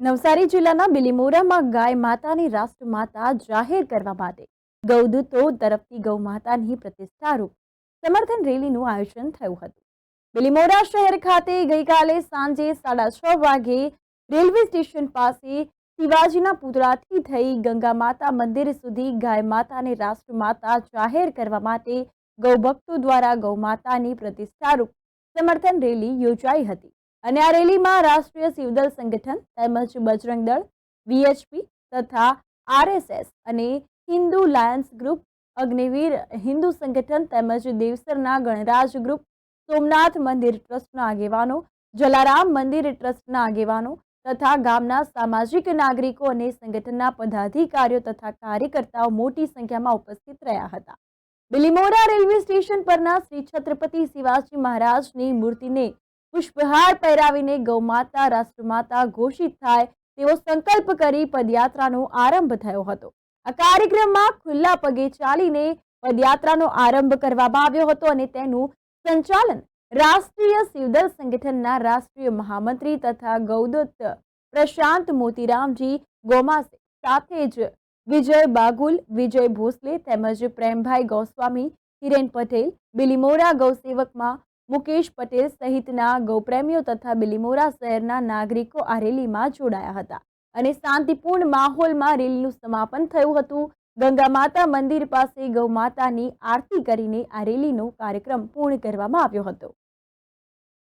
નવસારી જિલ્લાના બિલીમોરામાં ગાય માતાની રાષ્ટ્રમાતા જાહેર કરવા માટે ગૌદૂતો તરફથી ગૌ માતાની પ્રતિષ્ઠારૂપ સમર્થન રેલીનું આયોજન થયું હતું. બિલીમોરા શહેર ખાતે ગઈકાલે સાંજે સાડા છ વાગે રેલવે સ્ટેશન પાસે શિવાજીના પુતળાથી થઈ ગંગા માતા મંદિર સુધી ગાય માતાને રાષ્ટ્રમાતા જાહેર કરવા માટે ગૌભક્તો દ્વારા ગૌ માતાની પ્રતિષ્ઠારૂપ સમર્થન રેલી યોજાઈ હતી. અને આ રેલીમાં રાષ્ટ્રીય સિવદલ સંગઠન તેમજ બજરંગ દળ વીએચપી તથા આરએસએસ અને હિન્દુ લાયન્સ ગ્રુપ, અગ્નિવીર હિન્દુ સંગઠન તેમજ દેવસરના ગણરાજ ગ્રુપ, સોમનાથ મંદિર ટ્રસ્ટના આગેવાનો, જલારામ મંદિર ટ્રસ્ટના આગેવાનો તથા ગામના સામાજિક નાગરિકો અને સંગઠનના પદાધિકારીઓ તથા કાર્યકર્તાઓ મોટી સંખ્યામાં ઉપસ્થિત રહ્યા હતા. બિલીમોરા રેલવે સ્ટેશન પરના શ્રી છત્રપતિ શિવાજી મહારાજની મૂર્તિને પુષ્પહાર પહેરાવીને ગૌમાતા, રાષ્ટ્રમાતા ઘોષિત થાય તેવો સંકલ્પ કરી પદયાત્રાનો આરંભ થયો હતો. આ કાર્યક્રમમાં ખુલ્લા પગે ચાલીને પદયાત્રાનો આરંભ કરવામાં આવ્યો હતો અને તેનું સંચાલન રાષ્ટ્રીય સિવદલ સંગઠનના રાષ્ટ્રીય મહામંત્રી તથા ગૌદત્ત પ્રશાંત મોતીરામજી ગોમાસે સાથે જ વિજય બાગુલ, વિજય ભોસલે તેમજ પ્રેમભાઈ ગોસ્વામી હિરેન પટેલ, બિલીમોરા ગૌસેવકમાં મુકેશ પટેલ સહિતના ગૌપ્રેમીઓ તથા બિલીમોરા શહેરના નાગરિકો આ રેલીમાં જોડાયા હતા અને શાંતિપૂર્ણ માહોલમાં રેલીનું સમાપન થયું હતું. ગંગા માતા મંદિર પાસે ગૌ માતાની આરતી કરીને આ રેલીનો કાર્યક્રમ પૂર્ણ કરવામાં આવ્યો હતો.